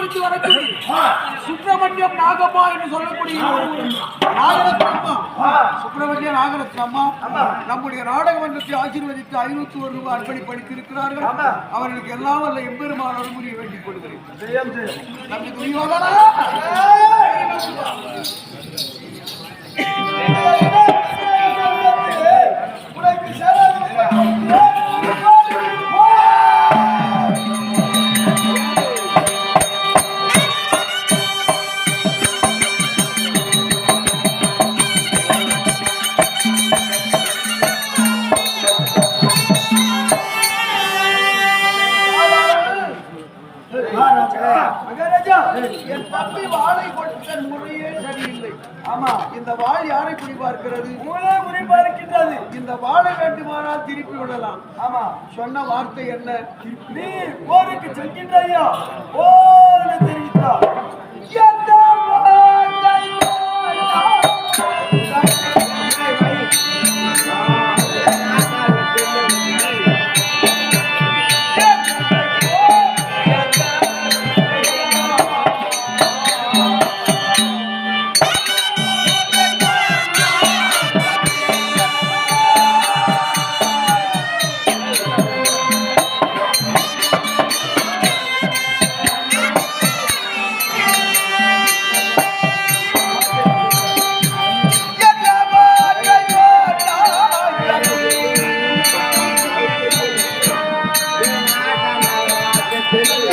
பரிமாறித்து வரக்கூடிய சுப்பிரமணியம் நாகம்மா என்று சொல்லக்கூடிய நாகரத்னம்மா. சுப்பிரமணிய நாகரத்னம்மா. நம்முடைய நாடக மன்றத்தை ஆசீர்வதித்து ஐநூத்தி ஒரு ரூபாய் அர்ப்பணிப்பு அளித்திருக்கிறார்கள் அவர்களுக்கு எல்லாம் வல்ல எம்பெருமான அனுமதியை வேண்டிக் கொள்கிறேன். மகாராஜா என் தம்பி வாழை கொடுத்த முறையே சரியில்லை. ஆமா இந்த வாள் யாரை குறிபார்க்கிறது மூளை குறிப்பார்க்கின்றது இந்த வாழை வேண்டுமானால் திருப்பி விடலாம். ஆமா சொன்ன வார்த்தை என்ன? நீ போருக்கு செல்கின்றையா? போன்னு தெரிவித்தார் நீ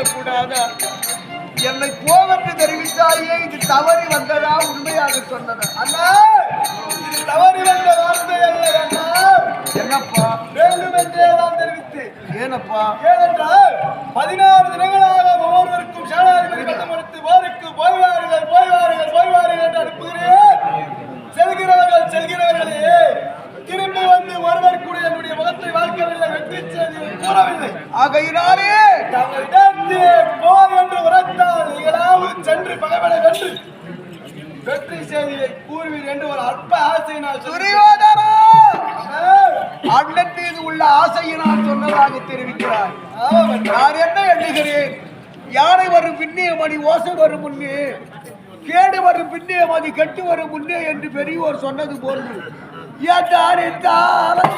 இருக்க கூடாதா என்னை போவென்று தெரிவித்தாயே இது தவறி வந்ததா? உண்மையாக சொன்னதா. அண்ணா இது தவறி வந்த வார்த்தை அல்ல அண்ணா என்னப்பா? வேண்டும் என்றே நான் தெரிவித்து ஏனப்பா? ஏனென்றால் பதினாறு தினங்களாக ஆகையினாலே தாங்கள் இடத்திலே போர் என்று உரைத்தால் நீங்களாவது சென்று பகைவனை வென்று வெற்றி செய்தியை கூறுவீர் என்று ஒரு அற்ப ஆசையினால் ஆமாம். அண்ணன் மீது உள்ள ஆசையினால் சொன்னதாக தெரிவிக்கிறார். நான் என்ன எண்ணுகிறேன் யானை வரும் பின்னே மணி ஓசை வரும் முன்னே கேடு வரும் பின்னே மதி கெட்டு வரும் முன்னே என்று பெரியோர் சொன்னது போன்று என் தாரை எப்படி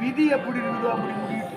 விதி எப்படி இருக்குதோ அப்படி முடியும்.